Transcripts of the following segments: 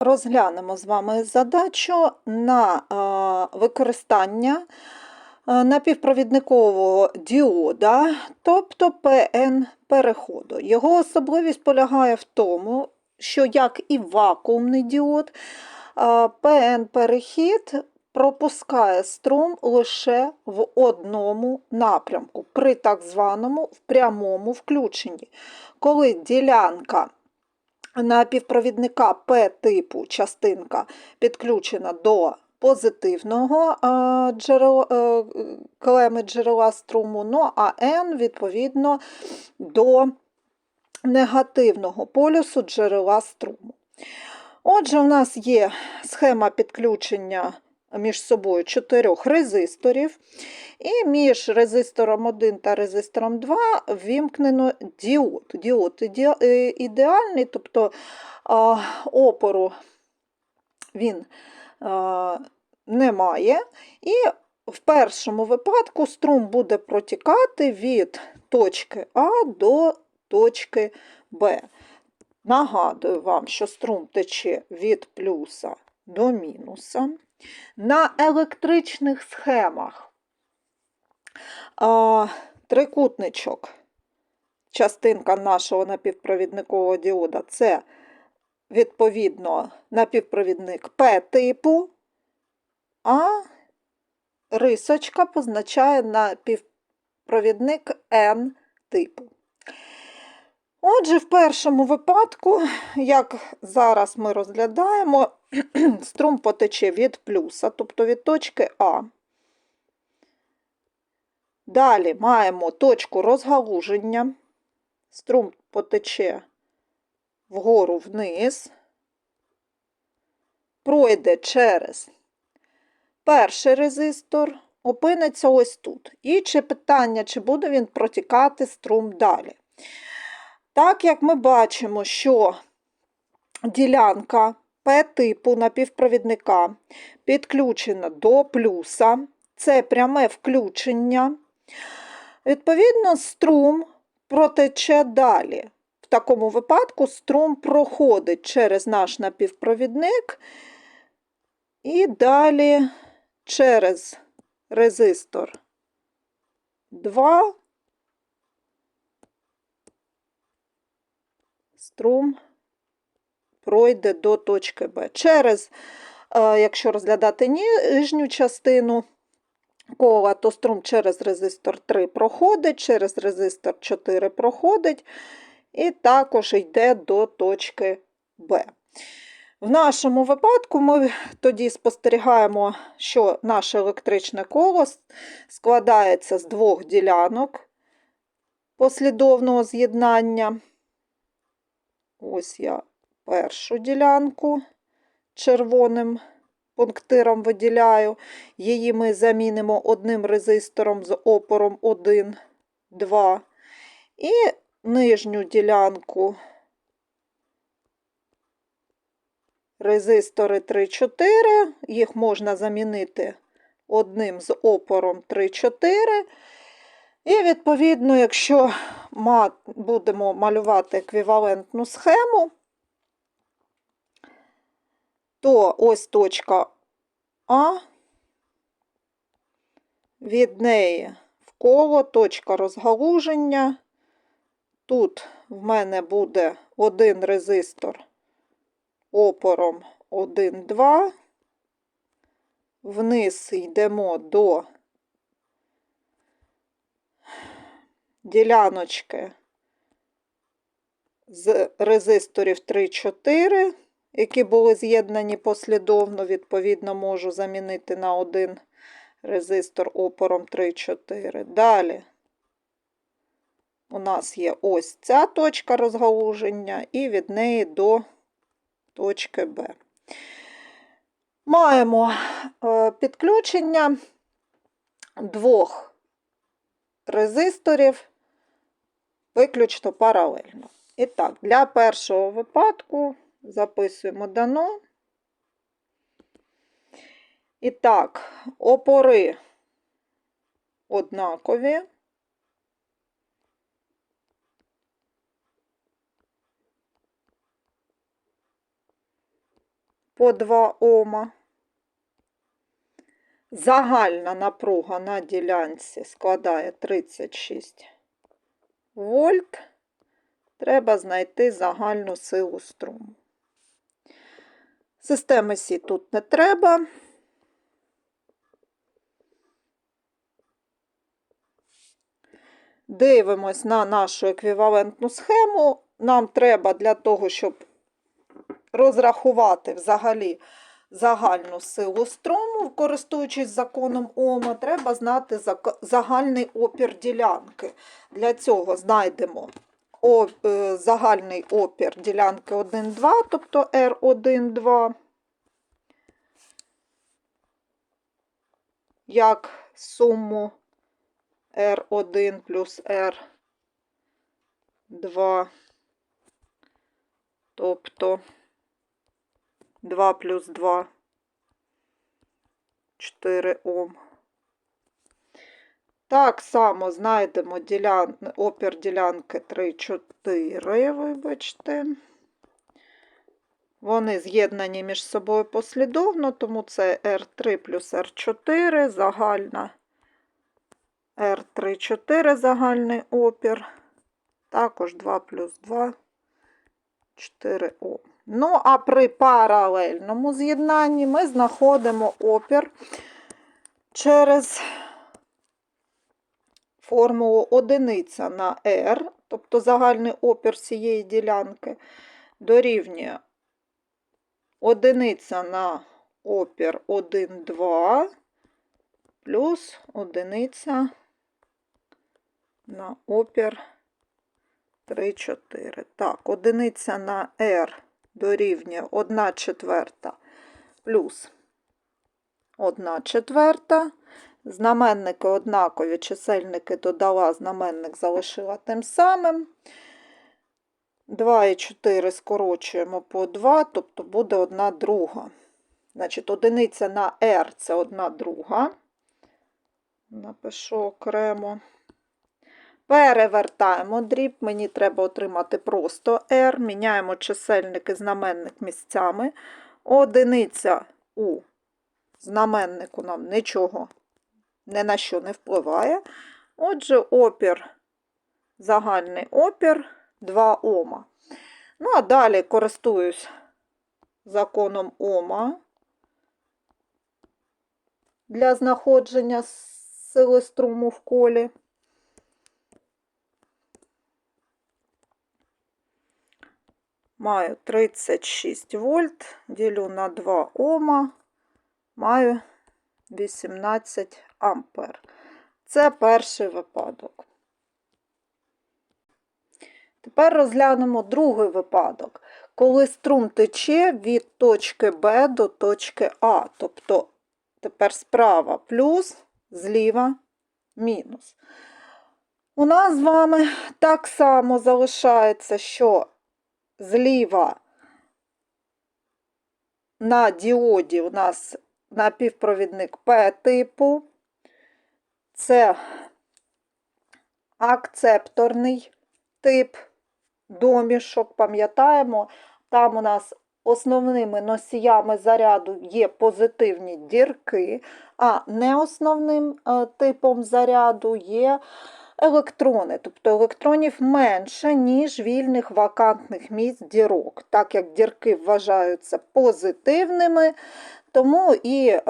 розглянемо з вами задачу на е, використання е, напівпровідникового діода, тобто ПН переходу. Його особливість полягає в тому, що як і вакуумний діод, е, ПН перехід пропускає струм лише в одному напрямку, при так званому в прямому включенні, коли ділянка напівпровідника П-типу частинка підключена до позитивного джерела, е, клеми джерела струму, ну а N відповідно до негативного полюсу джерела струму. Отже, у нас є схема підключення між собою чотирьох резисторів, і між резистором 1 та резистором 2 ввімкнено діод. Діод е, ідеальний, тобто опору він не має. І в першому випадку струм буде протікати від точки А до точки Б. Нагадую вам, що струм тече від плюса до мінуса. На електричних схемах а, трикутничок, частинка нашого напівпровідникового діода, це відповідно напівпровідник П-типу, а рисочка позначає напівпровідник Н-типу. Отже, в першому випадку, як зараз ми розглядаємо, струм потече від плюса, тобто від точки А. Далі маємо точку розгалуження. Струм потече вгору вниз, пройде через перший резистор, опиниться ось тут. І чи питання, чи буде він протікати струм далі. Так як ми бачимо, що ділянка П-типу напівпровідника підключена до плюса, це пряме включення, відповідно, струм протече далі. В такому випадку струм проходить через наш напівпровідник і далі через резистор 2 струм пройде до точки Б. Через, е, якщо розглядати нижню частину кола, то струм через резистор 3 проходить, через резистор 4 проходить, і також йде до точки Б. В нашому випадку ми тоді спостерігаємо, що наше електричне коло складається з двох ділянок послідовного з'єднання. Ось я першу ділянку червоним пунктиром виділяю. Її ми замінимо одним резистором з опором 1, 2. І нижню ділянку резистори 3, 4. Їх можна замінити одним з опором 3, 4. І, відповідно, якщо будемо малювати еквівалентну схему, то ось точка А, від неї в коло, точка розгалуження. Тут в мене буде один резистор опором 1, 2. Вниз йдемо до діляночки з резисторів 3-4, які були з'єднані послідовно, відповідно, можу замінити на один резистор опором 3-4. Далі у нас є ось ця точка розгалуження, і від неї до точки Б. Маємо е, підключення двох резисторів виключно паралельно. І так, для першого випадку записуємо дано. І так, опори однакові. по 2 Ома. Загальна напруга на ділянці складає 36 вольт. Треба знайти загальну силу струму. Системи Сі тут не треба. Дивимось на нашу еквівалентну схему. Нам треба для того, щоб розрахувати взагалі загальну силу струму, користуючись законом Ома, треба знати загальний опір ділянки. Для цього знайдемо е, загальний опір ділянки 1,2, тобто R1,2, як суму R1 плюс R2, тобто 2 плюс 2, 4 Ом. Так само знайдемо ділян... опір ділянки 3, 4, вибачте. Вони з'єднані між собою послідовно, тому це R3 плюс R4, загальна R3, 4 загальний опір. Також 2 плюс 2, 4 Ом. Ну, а при паралельному з'єднанні ми знаходимо опір через формулу одиниця на R, тобто загальний опір цієї ділянки, дорівнює одиниця на опір 1, 2 плюс одиниця на опір 3, 4. Так, одиниця на R дорівнює 1 четверта плюс 1 четверта. Знаменники однакові, чисельники додала, знаменник залишила тим самим. 2 і 4 скорочуємо по 2, тобто буде 1 друга. Значить, одиниця на R це 1 друга. Напишу окремо. Перевертаємо дріб, мені треба отримати просто R. Міняємо чисельник і знаменник місцями. Одиниця у знаменнику нам нічого ні на що не впливає. Отже, опір, загальний опір 2 Ома. Ну, а далі користуюсь законом Ома для знаходження сили струму в колі. Маю 36 вольт, ділю на 2 Ома, маю 18 ампер. Це перший випадок. Тепер розглянемо другий випадок, коли струм тече від точки Б до точки А. Тобто тепер справа плюс, зліва мінус. У нас з вами так само залишається, що зліва на діоді у нас напівпровідник П типу. Це акцепторний тип домішок, пам'ятаємо, там у нас основними носіями заряду є позитивні дірки, а не основним е, типом заряду є електрони. Тобто електронів менше, ніж вільних вакантних місць дірок. Так як дірки вважаються позитивними, тому і е,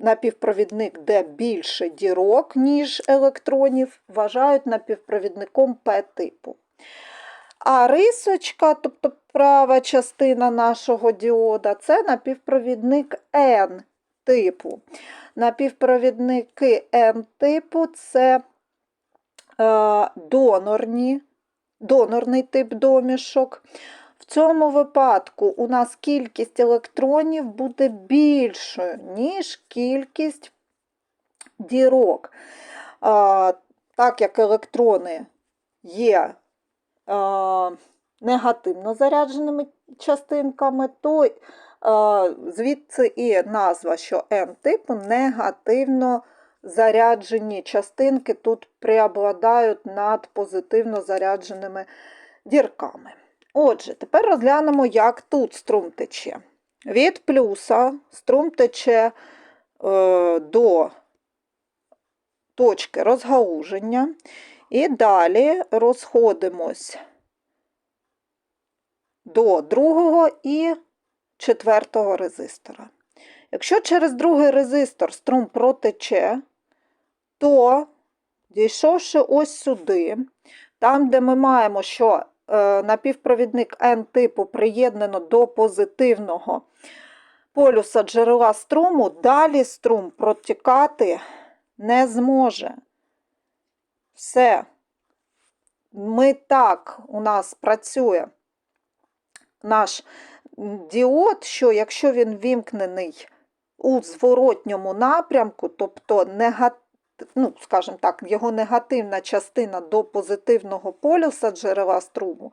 напівпровідник, де більше дірок, ніж електронів, вважають напівпровідником П-типу. А рисочка, тобто права частина нашого діода, це напівпровідник N типу. Напівпровідники N типу це донорні, донорний тип домішок. В цьому випадку у нас кількість електронів буде більшою, ніж кількість дірок. Так як електрони є негативно зарядженими частинками, то звідси і назва, що N-типу негативно заряджені частинки тут преобладають над позитивно зарядженими дірками. Отже, тепер розглянемо, як тут струм тече. Від плюса струм тече е, до точки розгалуження. І далі розходимось до другого і четвертого резистора. Якщо через другий резистор струм протече, то, дійшовши ось сюди, там, де ми маємо, що е, напівпровідник N типу приєднано до позитивного полюса джерела струму, далі струм протікати не зможе. Все. Ми так у нас працює наш діод, що якщо він вімкнений у зворотньому напрямку, тобто негатив, ну, скажімо так, його негативна частина до позитивного полюса джерела струму,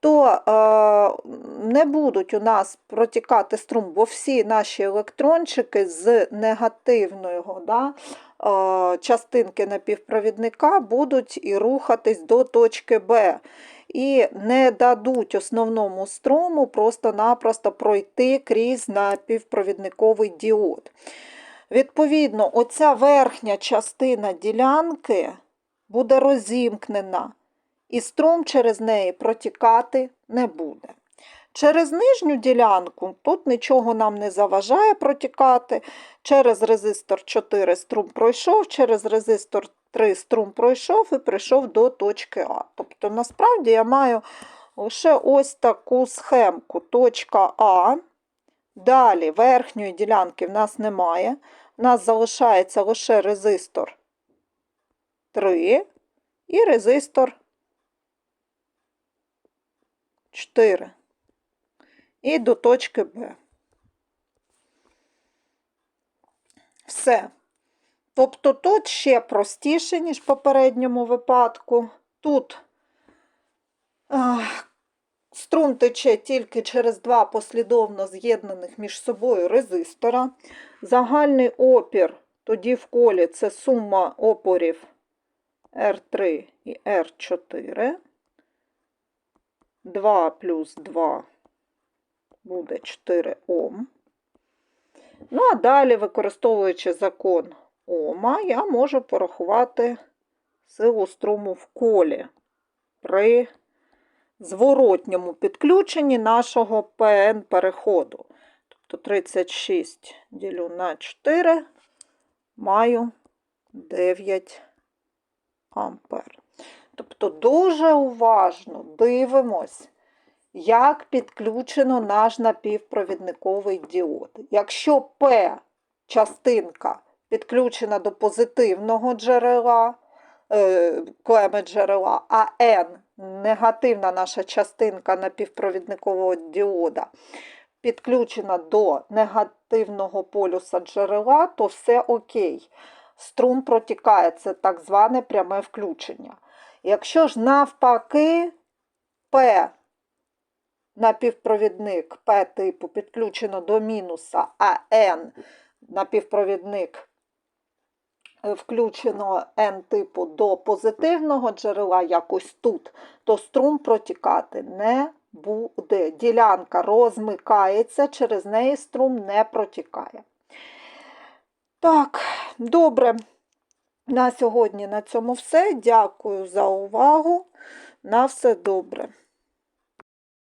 то е, не будуть у нас протікати струм, бо всі наші електрончики з негативного да, е, частинки напівпровідника будуть і рухатись до точки Б. І не дадуть основному струму просто-напросто пройти крізь напівпровідниковий діод. Відповідно, оця верхня частина ділянки буде розімкнена, і струм через неї протікати не буде. Через нижню ділянку тут нічого нам не заважає протікати. Через резистор 4 струм пройшов, через резистор 3 струм пройшов і прийшов до точки А. Тобто, насправді я маю лише ось таку схемку. Точка А. Далі верхньої ділянки в нас немає. У нас залишається лише резистор 3 і резистор 4. І до точки Б. Все. Тобто тут ще простіше, ніж в попередньому випадку. Тут струм тече тільки через два послідовно з'єднаних між собою резистора. Загальний опір тоді в колі це сума опорів R3 і R4. 2 плюс 2 буде 4 Ом. Ну, а далі, використовуючи закон Ома, я можу порахувати силу струму в колі при зворотньому підключенні нашого ПН-переходу. Тобто 36 ділю на 4 маю 9 ампер. Тобто дуже уважно дивимось, як підключено наш напівпровідниковий діод. Якщо П частинка підключена до позитивного джерела, клеми джерела, а N негативна наша частинка напівпровідникового діода підключена до негативного полюса джерела, то все окей. Струм протікає, це так зване пряме включення. Якщо ж навпаки П напівпровідник П типу підключено до мінуса, а N напівпровідник включено N типу до позитивного джерела, якось тут, то струм протікати не буде. Ділянка розмикається, через неї струм не протікає. Так, добре. На сьогодні на цьому все. Дякую за увагу. На все добре.